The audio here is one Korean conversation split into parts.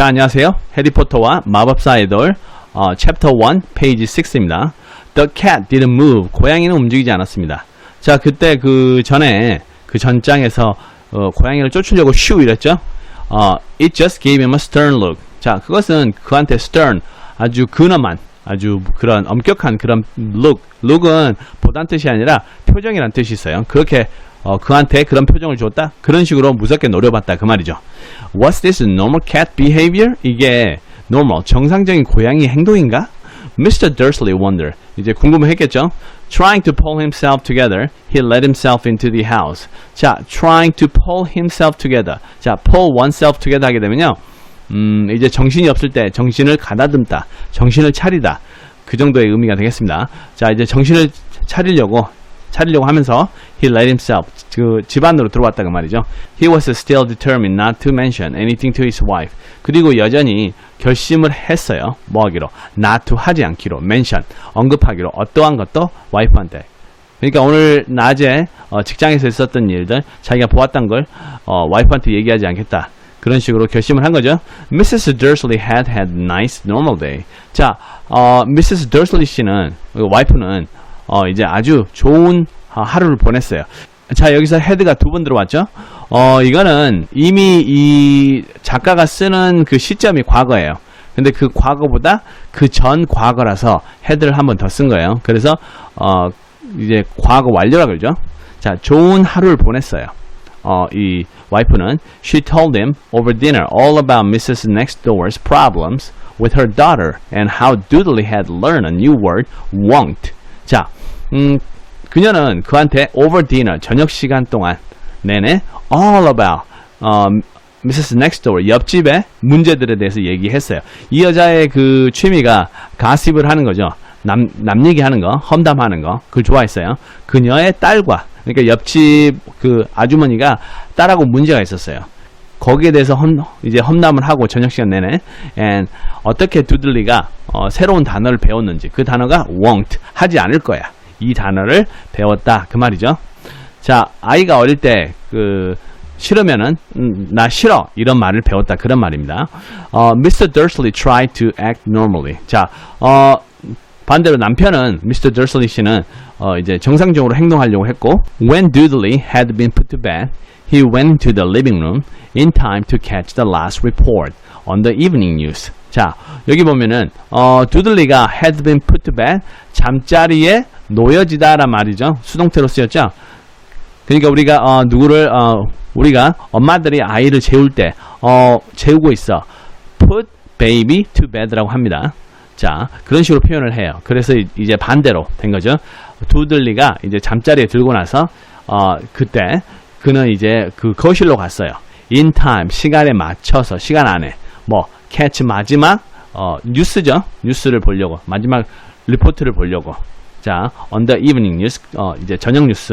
자, 안녕하세요. 해리포터와 마법사의 돌, 어, 챕터 1, 페이지 6입니다. The cat didn't move. 고양이는 움직이지 않았습니다. 자, 그때 그 전에, 그 전장에서, 어, 고양이를 쫓으려고 슈 이랬죠? 어, it just gave him a stern look. 자, 그것은 그한테 stern, 아주 근엄한, 아주 그런 엄격한 그런 look. look은 보단 뜻이 아니라 표정이란 뜻이 있어요. 그렇게 어, 그한테 그런 표정을 줬다? 그런 식으로 무섭게 노려봤다. 그 말이죠. What's this normal cat behavior? 이게 normal, 정상적인 고양이 행동인가? Mr. Dursley wondered. 이제 궁금했겠죠? Trying to pull himself together, he let himself into the house. 자, trying to pull himself together. 자, pull oneself together 하게 되면요. 음, 이제 정신이 없을 때 정신을 가다듬다, 정신을 차리다. 그 정도의 의미가 되겠습니다. 자, 이제 정신을 차리려고 차리려고 하면서 he let himself 그 집안으로 들어왔다 그 말이죠. He was still determined not to mention anything to his wife. 그리고 여전히 결심을 했어요. 뭐 하기로? not to 하지 않기로 mention 언급하기로 어떠한 것도 와이프한테. 그러니까 오늘 낮에 어, 직장에서 있었던 일들 자기가 보았던 걸 어, 와이프한테 얘기하지 않겠다. 그런 식으로 결심을 한 거죠. Mrs. Dursley had had nice normal day. 자, 어, Mrs. Dursley 씨는 그 와이프는 어, 이제 아주 좋은 어, 하루를 보냈어요. 자, 여기서 헤드가 두 번 들어왔죠? 어, 이거는 이미 이 작가가 쓰는 그 시점이 과거예요. 근데 그 과거보다 그 전 과거라서 헤드를 한 번 더 쓴 거예요. 그래서, 어, 이제 과거 완료라 그러죠? 자, 좋은 하루를 보냈어요. 어, 이 와이프는 she told him over dinner all about Mrs. Next Door's problems with her daughter and how Doodley had learned a new word, won't. 자, 음, 그녀는 그한테 over dinner 저녁 시간 동안 내내 all about 어, Mrs. Next Door 옆집의 문제들에 대해서 얘기했어요. 이 여자의 그 취미가 가십을 하는 거죠. 남, 남 얘기하는 거, 험담하는 거, 그걸 좋아했어요. 그녀의 딸과, 그러니까 옆집 그 아주머니가 딸하고 문제가 있었어요. 거기에 대해서 험, 이제 험담을 하고 저녁 시간 내내, and 어떻게 두들리가 어, 새로운 단어를 배웠는지, 그 단어가 won't, 하지 않을 거야. 이 단어를 배웠다. 그 말이죠. 자, 아이가 어릴 때, 그, 싫으면은, 음, 나 싫어. 이런 말을 배웠다. 그런 말입니다. 어, Mr. Dursley tried to act normally. 자, 어, 반대로 남편은 Mr. Dursley 씨는 어, 이제 정상적으로 행동하려고 했고 When Dudley had been put to bed, he went to the living room in time to catch the last report on the evening news. 자, 여기 보면은 어, 두들리가 had been put to bed 잠자리에 놓여지다란 말이죠. 수동태로 쓰였죠. 그러니까 우리가 어, 누구를 어, 우리가 엄마들이 아이를 재울 때 어, 재우고 있어. put baby to bed라고 합니다. 자, 그런 식으로 표현을 해요. 그래서 이- 이제 반대로 된 거죠. 두들리가 이제 잠자리에 들고 나서 어, 그때 그는 이제 그 거실로 갔어요. in time 시간에 맞춰서 시간 안에 뭐 catch 마지막 어, 뉴스죠. 뉴스를 보려고 마지막 리포트를 보려고. 자, on the evening news 어, 이제 저녁 뉴스.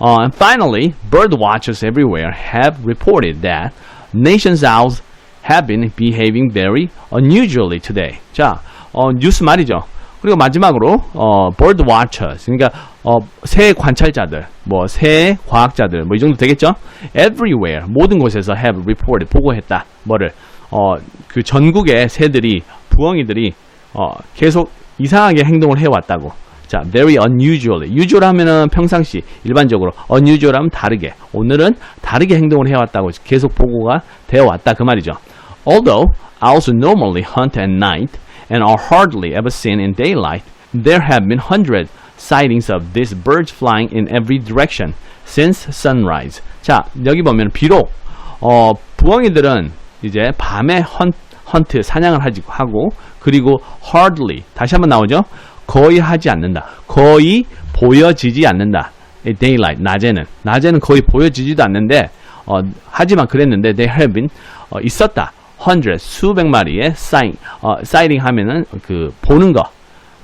Uh, and finally, bird watchers everywhere have reported that nation's owls have been behaving very unusually today. 자, 어, 뉴스 말이죠. 그리고 마지막으로 어, bird watchers, 그러니까 어, 새 관찰자들, 뭐새 과학자들, 뭐 이 정도 되겠죠? Everywhere, 모든 곳에서 have reported, 보고했다. 뭐를 어, 그 전국의 새들이 부엉이들이 어, 계속 이상하게 행동을 해왔다고. 자, very unusually. usual 하면은 평상시, 일반적으로. unusual 하면 다르게. 오늘은 다르게 행동을 해왔다고 계속 보고가 되어 왔다. 그 말이죠. Although owls normally hunt at night and are hardly ever seen in daylight, there have been hundred sightings of these birds flying in every direction since sunrise. 자, 여기 보면 비록 어, 부엉이들은 이제 밤에 헌, 헌트 사냥을 하지, 하고 그리고 hardly 다시 한번 나오죠. 거의 하지 않는다. 거의 보여지지 않는다. 이 daylight 낮에는 낮에는 거의 보여지지도 않는데 어, 하지만 그랬는데 they have been 어, 있었다. Hundred 수백 마리의 sighting 어, sighting 하면은 그 보는 거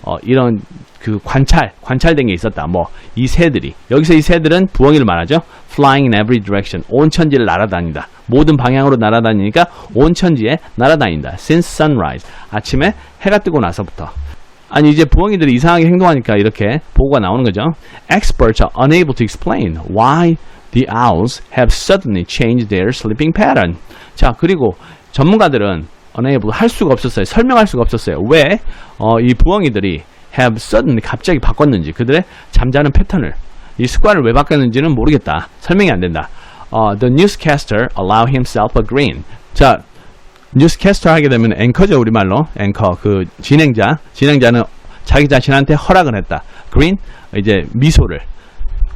어, 이런 그 관찰, 관찰된 게 있었다. 뭐, 이 새들이. 여기서 이 새들은 부엉이를 말하죠. flying in every direction. 온 천지를 날아다닌다. 모든 방향으로 날아다니니까 온 천지에 날아다닌다. since sunrise. 아침에 해가 뜨고 나서부터. 아니, 이제 부엉이들이 이상하게 행동하니까 이렇게 보고가 나오는 거죠. Experts are unable to explain why the owls have suddenly changed their sleeping pattern. 자, 그리고 전문가들은 unable 할 수가 없었어요. 설명할 수가 없었어요. 왜? 어, 이 부엉이들이 have suddenly 갑자기 바꿨는지 그들의 잠자는 패턴을 이 습관을 왜 바꿨는지는 모르겠다. 설명이 안 된다. 어, the newscaster allow himself a grin. 자, 뉴스캐스터 하게 되면 앵커죠 우리말로 앵커 그 진행자 진행자는 자기 자신한테 허락을 했다 그린 이제 미소를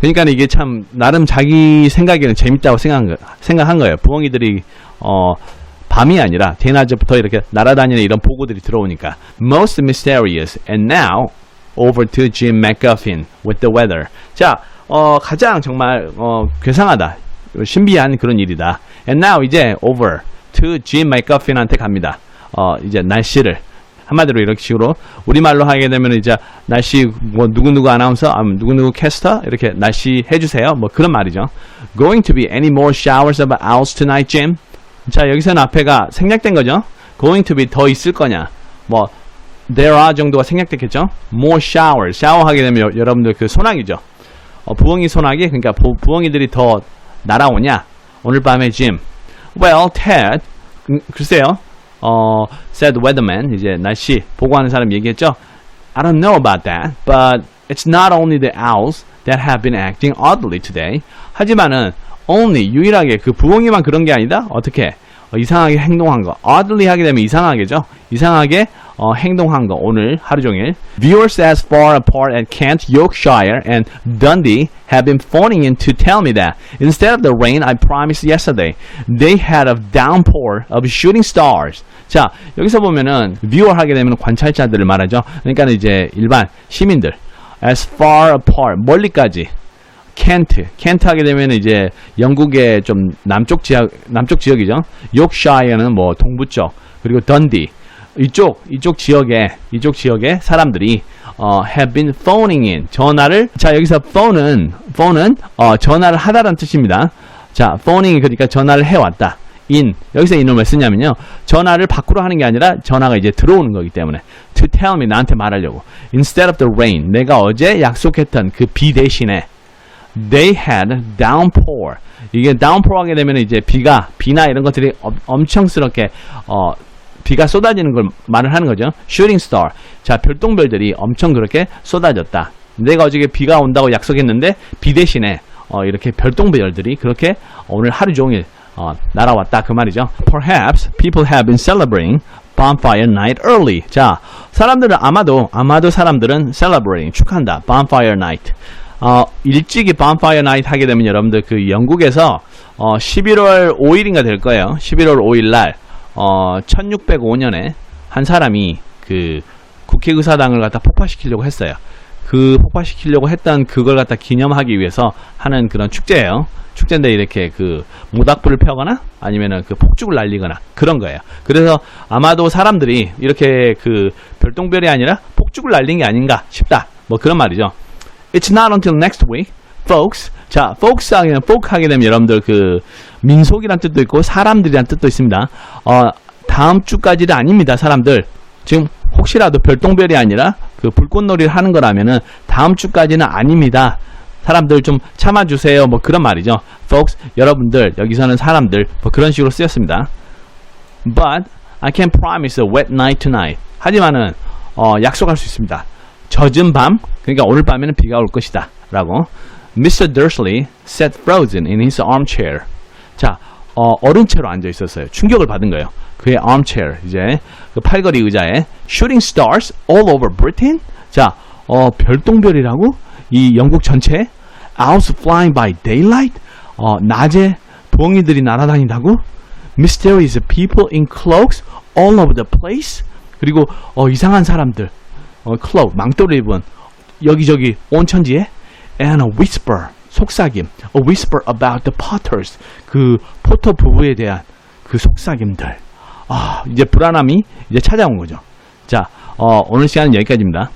그러니까 이게 참 나름 자기 생각에는 재밌다고 생각한, 거, 생각한 거예요 부엉이들이 어 밤이 아니라 대낮부터 이렇게 날아다니는 이런 보고들이 들어오니까 most mysterious and now over to Jim McGuffin with the weather 자 어, 가장 정말 어, 괴상하다 신비한 그런 일이다 and now 이제 over to Jim McGuffin한테 갑니다. 어, 이제 날씨를 한마디로 이렇게 식으로 우리말로 하게 되면 이제 날씨 뭐 누구누구 아나운서, 아, 누구누구 캐스터 이렇게 날씨 해주세요. 뭐 그런 말이죠. Going to be any more showers of owls tonight, Jim? 자 여기서는 앞에가 생략된 거죠. Going to be 더 있을 거냐? 뭐 there are 정도가 생략됐겠죠. More showers, 샤워하게 되면 여, 여러분들 그 소나기죠. 어, 부엉이 소나기, 그러니까 부, 부엉이들이 더 날아오냐? 오늘 밤에 Jim. Well, Ted, 음, 글쎄요. 어, said weatherman, 이제 날씨 보고하는 사람 얘기했죠. I don't know about that, but it's not only the owls that have been acting oddly today. 하지만은 only 유일하게 그 부엉이만 그런 게 아니다. 어떻게 어, 이상하게 행동한 거. oddly 하게 되면 이상하게죠. 이상하게 어, 행동한 거 오늘 하루 종일. Viewers as far apart as Kent, Yorkshire, and Dundee have been phoning in to tell me that instead of the rain I promised yesterday, they had a downpour of shooting stars. 자 여기서 보면은 viewer 하게 되면 관찰자들을 말하죠. 그러니까 이제 일반 시민들 as far apart 멀리까지 켄트, 켄트 하게 되면 이제 영국의 좀 남쪽 지역 남쪽 지역이죠. 욕샤이어는 뭐 동부 쪽 그리고 던디 이쪽 이쪽 지역에 이쪽 지역의 사람들이 어, have been phoning in. 전화를 자 여기서 phone은 phone은 어, 전화를 하다라는 뜻입니다. 자 phoning 그러니까 전화를 해왔다. in. 여기서 왜 쓰냐면요. 전화를 밖으로 하는 게 아니라 전화가 이제 들어오는 거기 때문에. To tell me 나한테 말하려고. Instead of the rain. 내가 어제 약속했던 그 비 대신에 they had downpour. 이게 downpour 하게 되면 이제 비가 비나 이런 것들이 엄, 엄청스럽게 어 비가 쏟아지는 걸 말을 하는 거죠. shooting star. 자, 별똥별들이 엄청 그렇게 쏟아졌다. 내가 어저께 비가 온다고 약속했는데 비 대신에 어 이렇게 별똥별들이 그렇게 오늘 하루 종일 어 날아왔다 그 말이죠. Perhaps people have been celebrating bonfire night early. 자, 사람들은 아마도 아마도 사람들은 celebrating 축한다. bonfire night. 어, 일찍이 bonfire night 하게 되면 여러분들 그 영국에서 어, 11월 5일인가 될 거예요. 11월 5일 날 어, 1605년에 한 사람이 그 국회의사당을 갖다 폭파시키려고 했어요. 그 폭파시키려고 했던 그걸 갖다 기념하기 위해서 하는 그런 축제예요. 축제인데 이렇게 그 모닥불을 펴거나 아니면은 그 폭죽을 날리거나 그런 거예요. 그래서 아마도 사람들이 이렇게 그 별똥별이 아니라 폭죽을 날린 게 아닌가 싶다. 뭐 그런 말이죠. It's not until next week, folks. 자, folks 하기는 folk 하게 되면 여러분들 그 민속이란 뜻도 있고 사람들이란 뜻도 있습니다. 어, 다음 주까지는 아닙니다, 사람들. 지금 혹시라도 별똥별이 아니라 그 불꽃놀이를 하는 거라면은 다음 주까지는 아닙니다. 사람들 좀 참아주세요. 뭐 그런 말이죠. folks, 여러분들, 여기서는 사람들, 뭐 그런 식으로 쓰였습니다. But I can promise a wet night tonight. 하지만은 어, 약속할 수 있습니다. 젖은 밤, 그러니까 오늘 밤에는 비가 올 것이다. 라고. Mr. Dursley sat frozen in his armchair. 자, 어, 채로 앉아 있었어요. 충격을 받은 거예요. 그의 armchair, 이제 그 팔걸이 의자에 shooting stars all over Britain. 자, 어, 별똥별이라고? 이 영국 전체에 owls flying by daylight. 어, 낮에 부엉이들이 날아다닌다고? Mysterious people in cloaks all over the place. 그리고 어, 이상한 사람들, 어, cloak, 망토를 입은 여기저기 온 천지에 and a whisper, 속삭임, a whisper about the potters, 그 포터 부부에 대한 그 속삭임들. 아, 이제 불안함이 이제 찾아온 거죠. 자, 어, 오늘 시간은 여기까지입니다.